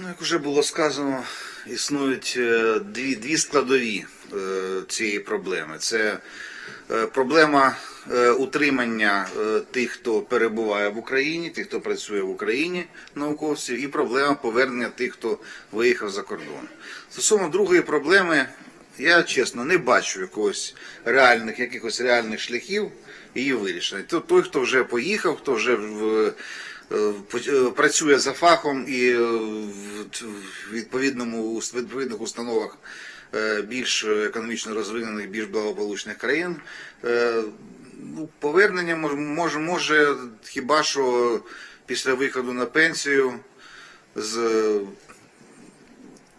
Ну, як вже було сказано, існують е, дві, дві складові е, цієї проблеми. Це е, проблема утримання тих, хто перебуває в Україні, тих, хто працює в Україні, науковців, і проблема повернення тих, хто виїхав за кордон. Стосовно другої проблеми, я чесно не бачу якогось реальних, якихось реальних шляхів її вирішення. То- Той, хто вже поїхав, хто вже в працює за фахом і е, в відповідному відповідних установах е, більш економічно розвинених, більш благополучних країн. е, Ну, повернення може, може хіба що після виходу на пенсію з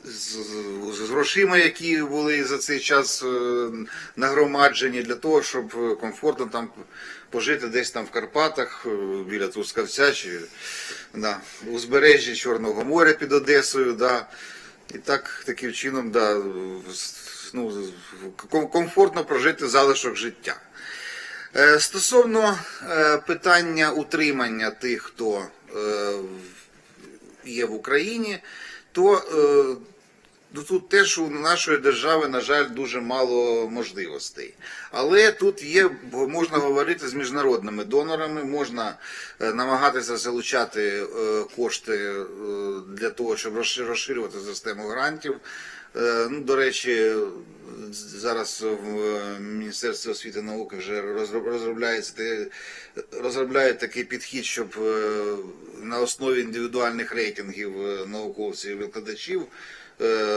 з, з грошима, які були за цей час е, нагромаджені для того, щоб е, комфортно там пожити десь там в Карпатах, е, біля Трускавця чи да, узбережжі Чорного моря під Одесою. Да. І так таким чином да, ну, комфортно прожити залишок життя. Е, Стосовно е, питання утримання тих, хто є в Україні, то тут теж у нашої держави, на жаль, дуже мало можливостей. Але тут є, можна говорити з міжнародними донорами, можна е, намагатися залучати е, кошти е, для того, щоб розширювати систему грантів. Ну, до речі, зараз в Міністерстві освіти і науки вже розроб- розробляється розробляють такий підхід, щоб на основі індивідуальних рейтингів науковців і викладачів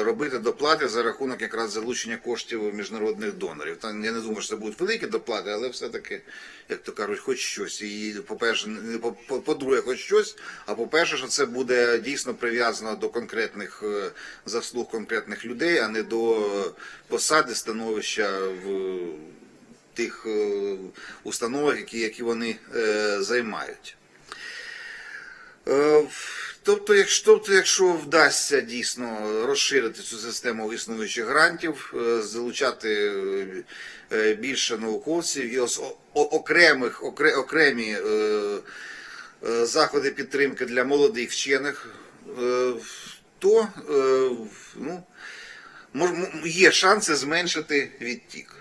робити доплати за рахунок якраз залучення коштів міжнародних донорів. Там я не думаю, що це будуть великі доплати, але все-таки, як то кажуть, хоч щось. І по-перше, по-друге, хоч щось. А по-перше, що це буде дійсно прив'язано до конкретних е, заслуг конкретних людей, а не до посади, становища в тих е, установах, які, які вони е, займають. Е, Тобто, якщо, тобто, якщо вдасться дійсно розширити цю систему існуючих грантів, е, залучати е, більше науковців і окремих окре- окремі е, е, заходи підтримки для молодих вчених, е, то е, ну, є шанси зменшити відтік.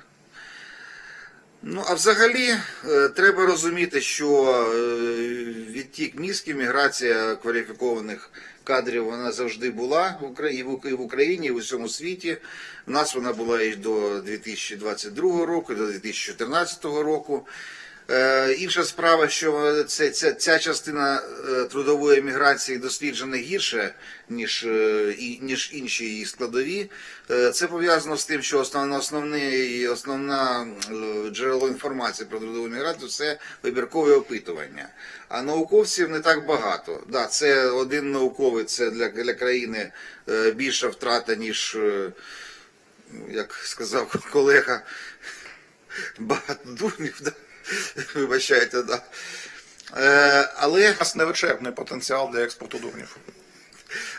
Ну, а взагалі е, треба розуміти, що е, відтік мізків, міграція кваліфікованих кадрів вона завжди була в і в Україні, і в усьому світі. У нас вона була і до 2022 року, і до 2014 року. Е, Інша справа, що це, ця, ця частина е, трудової міграції досліджена гірше, ніж, е, і- ніж інші її складові. Це пов'язано з тим, що основне, основне, основна джерело інформації про трудову міграцію це вибіркове опитування. А науковців не так багато. Да, це один науковець це для, для країни більша втрата, ніж, як сказав колега, багато дурнів. Да? Вибачайте, да. Е, але У нас невичерпний потенціал для експорту дурнів.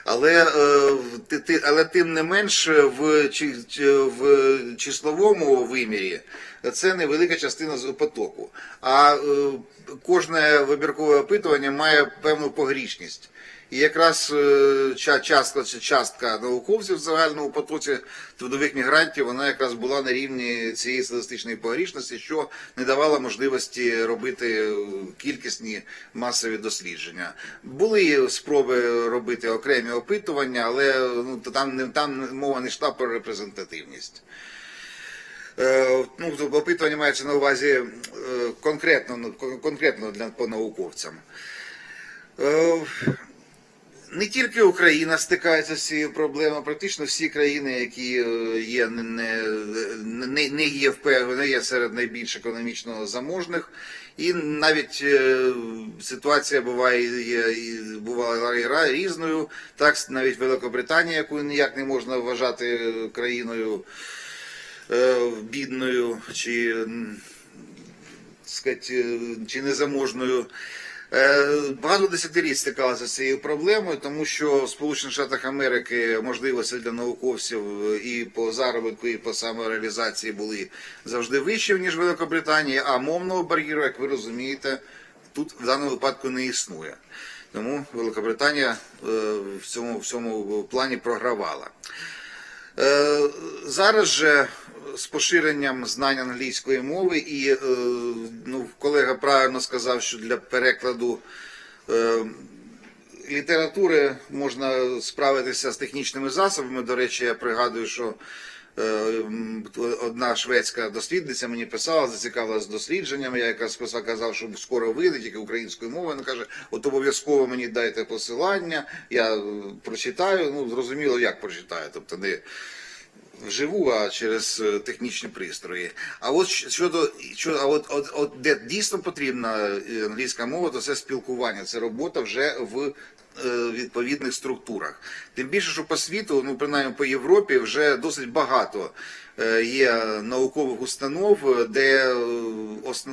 Але, е, ти, ти, але тим не менш в, в числовому вимірі це невелика частина з потоку. А е, кожне вибіркове опитування має певну погрішність. І якраз е, ча- частка, частка науковців в загальному потоці трудових мігрантів вона якраз була на рівні цієї статистичної погрішності, що не давало можливості робити кількісні масові дослідження. Були спроби робити окремі опитування, але ну, там, там мова не йшла про репрезентативність. Е, Ну, опитування мається на увазі е, конкретно, конкретно для по науковцям. Не тільки Україна стикається з цією проблемою, практично всі країни, які е, є не, не, не, є не є серед найбільш економічно заможних, і навіть е, ситуація буває бувала різною. Так навіть Великобританія, яку ніяк не можна вважати країною е, бідною чи е, чи незаможною. Е, Багато десятиліть стикалися з цією проблемою, тому що в Сполучених Штатах Америки можливості для науковців і по заробітку, і по самореалізації були завжди вищі, ніж Великобританія, а мовного бар'єру, як ви розумієте, тут в даному випадку не існує. Тому Великобританія е, в цьому, в цьому плані програвала. Е, Зараз же з поширенням знань англійської мови, і е, ну, колега правильно сказав, що для перекладу е, літератури можна справитися з технічними засобами. До речі, я пригадую, що е, одна шведська дослідниця мені писала, зацікавилася дослідженнями. Я якраз казав, що скоро вийде тільки українською мовою. Вона каже, от обов'язково мені дайте посилання, я е, прочитаю. Ну, зрозуміло, як прочитаю. Тобто не вживу, а через е, технічні пристрої. А от щодо що, а от, от, от де дійсно потрібна е, англійська мова, то це спілкування, це робота вже в е, відповідних структурах. Тим більше, що по світу, ну принаймні по Європі, вже досить багато є наукових установ, де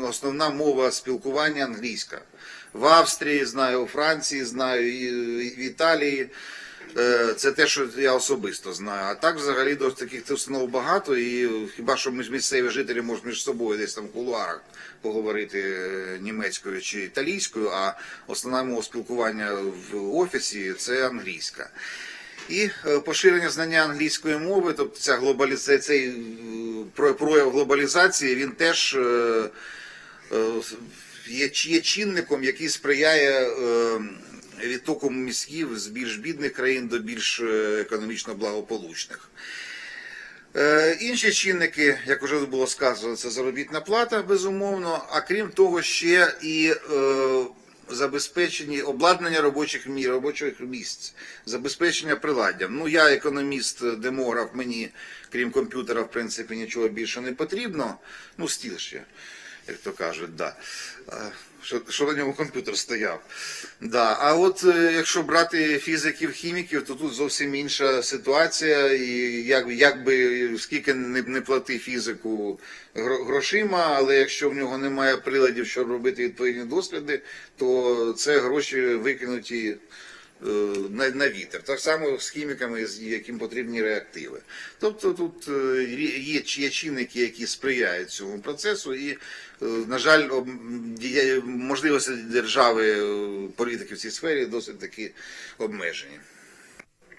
основна мова спілкування англійська. В Австрії знаю, у Франції знаю, і в Італії. Е, Це те, що я особисто знаю. А так взагалі до таких установ багато, і хіба що між місцеві жителі можуть між собою десь там в кулуарах поговорити е, німецькою чи італійською, а основна мова спілкування в офісі це англійська. І е, поширення знання англійської мови, тобто ця глобалізація, цей прояв глобалізації, він теж є чинником, який сприяє відтоку мізків з більш бідних країн до більш е, економічно благополучних. Е, Інші чинники, як вже було сказано, це заробітна плата, безумовно, а крім того, ще і е, забезпечені обладнання робочих мі- робочих місць, забезпечення приладдям. Ну, я економіст, демограф, мені, крім комп'ютера, в принципі, нічого більше не потрібно. Ну, стіл ще, як то кажуть, да. Що, що на ньому комп'ютер стояв. Да. А от е, якщо брати фізиків, хіміків, то тут зовсім інша ситуація. І як, як би скільки не, не плати фізику грошима, але якщо в нього немає приладів, щоб робити відповідні досліди, то це гроші викинуті на, на вітер. Так само з хіміками, з яким потрібні реактиви. Тобто тут е, є, є чинники, які сприяють цьому процесу, і, е, на жаль, можливості держави, е, політики в цій сфері досить таки обмежені.